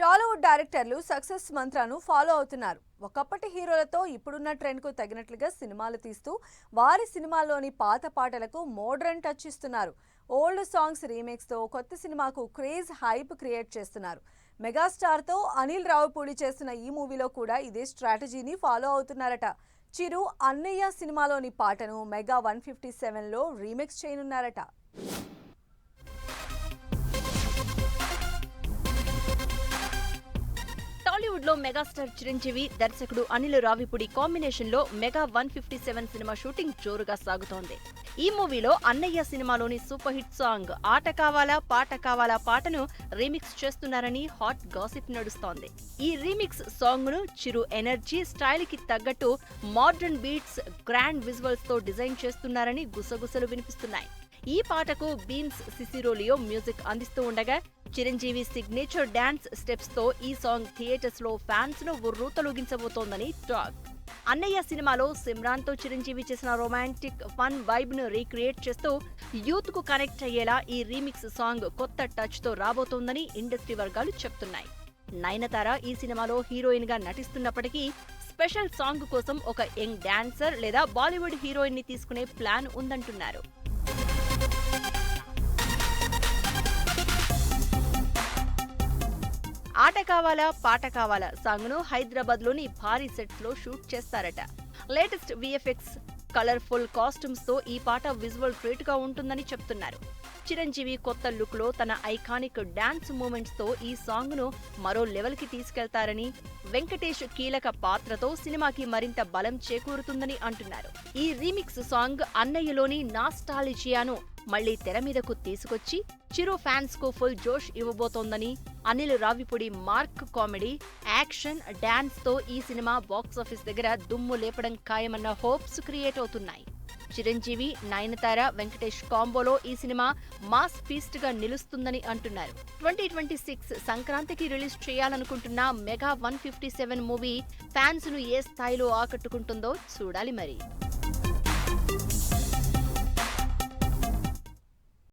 టాలీవుడ్ డైరెక్టర్లు success మంత్రాను follow అవుతున్నారు. ఒకప్పటి హీరోలతో ఇప్పుడున్న ట్రెండ్కు తగినట్లుగా సినిమాలు తీస్తూ వారి సినిమాల్లోని పాత పాటలకు మోడ్రన్ టచ్ ఇస్తున్నారు. ఓల్డ్ సాంగ్స్ రీమేక్స్తో కొత్త సినిమాకు క్రేజ్ హైప్ క్రియేట్ చేస్తున్నారు. మెగాస్టార్తో అనిల్ రావుపూడి చేస్తున్న ఈ మూవీలో కూడా ఇదే స్ట్రాటజీని ఫాలో అవుతున్నారట. చిరు అన్నయ్య సినిమాలోని పాటను మెగా వన్ ఫిఫ్టీ సెవెన్లో రీమిక్స్ చేయనున్నారట. టాలీవుడ్లో మెగాస్టార్ చిరంజీవి దర్శకుడు అనిల్ రావిపూడి కాంబినేషన్లో mega one fifty seven cinema shooting జోరుగా సాగుతోంది. ఈ మూవీలో అన్నయ్య సినిమాలోని సూపర్ హిట్ సాంగ్ ఆట కావాలా పాట కావాలా పాటను రీమిక్స్ చేస్తున్నారని హాట్ గాసిప్ నడుస్తోంది. ఈ రీమిక్స్ సాంగ్ను చిరు ఎనర్జీ స్టైల్కి తగ్గట్టు మోడర్న్ బీట్స్ గ్రాండ్ విజువల్స్తో డిజైన్ చేస్తున్నారని గుసగుసలు వినిపిస్తున్నాయి. ఈ పాటకు బీన్స్ సిసిరోలియో మ్యూజిక్ అందిస్తూ ఉండగా చిరంజీవి సిగ్నేచర్ డాన్స్ స్టెప్స్తో ఈ సాంగ్ థియేటర్స్లో ఫ్యాన్స్ను ఉర్రూతలూగించబోతోందని టాక్ అన్నయ్య సినిమాలో సిమ్రాన్తో చిరంజీవి చేసిన రొమాంటిక్ ఫన్ వైబ్ను రీక్రియేట్ చేస్తూ యూత్కు కనెక్ట్ అయ్యేలా ఈ రీమిక్స్ సాంగ్ కొత్త టచ్తో రాబోతోందని ఇండస్ట్రీ వర్గాలు చెప్తున్నాయి. నయనతార ఈ సినిమాలో హీరోయిన్గా నటిస్తున్నప్పటికీ స్పెషల్ సాంగ్ కోసం ఒక యంగ్ డాన్సర్ లేదా బాలీవుడ్ హీరోయిన్ని తీసుకునే ప్లాన్ ఉందంటున్నారు. ఆట కావాలా పాట కావాలా సాంగ్ను హైదరాబాద్లోని భారీ సెట్స్లో షూట్ చేస్తారట. లేటెస్ట్ విఎఫ్ఎక్స్ కలర్ఫుల్ కాస్ట్యూమ్స్తో ఈ పాట విజువల్ ట్రీట్గా ఉంటుందని చెప్తున్నారు. చిరంజీవి కొత్త లుక్లో తన ఐకానిక్ డాన్స్ మూమెంట్స్తో ఈ సాంగ్ను మరో లెవెల్కి తీసుకెళ్తారని వెంకటేష్ కీలక పాత్రతో సినిమాకి మరింత బలం చేకూరుతుందని అంటున్నారు. ఈ రీమిక్స్ సాంగ్ అన్నయ్యలోని నాస్టాలిజియాను మళ్ళీ తెర మీదకు తీసుకొచ్చి చిరు ఫ్యాన్స్కు ఫుల్ జోష్ ఇవ్వబోతోందని Anil Ravipudi mark comedy action డాన్స్తో ఈ సినిమా బాక్సాఫీస్ దగ్గర దుమ్ము లేపడం ఖాయమన్న హోప్స్ క్రియేట్ అవుతున్నాయి. చిరంజీవి నయనతార వెంకటేష్ కాంబోలో ఈ సినిమా మాస్ ఫీస్ట్గా నిలుస్తుందని అంటున్నారు. ట్వంటీ ట్వంటీ సిక్స్ సంక్రాంతికి రిలీజ్ చేయాలనుకుంటున్న mega one fifty seven movie ఫ్యాన్స్ను ఏ స్థాయిలో ఆకట్టుకుంటుందో చూడాలి మరి.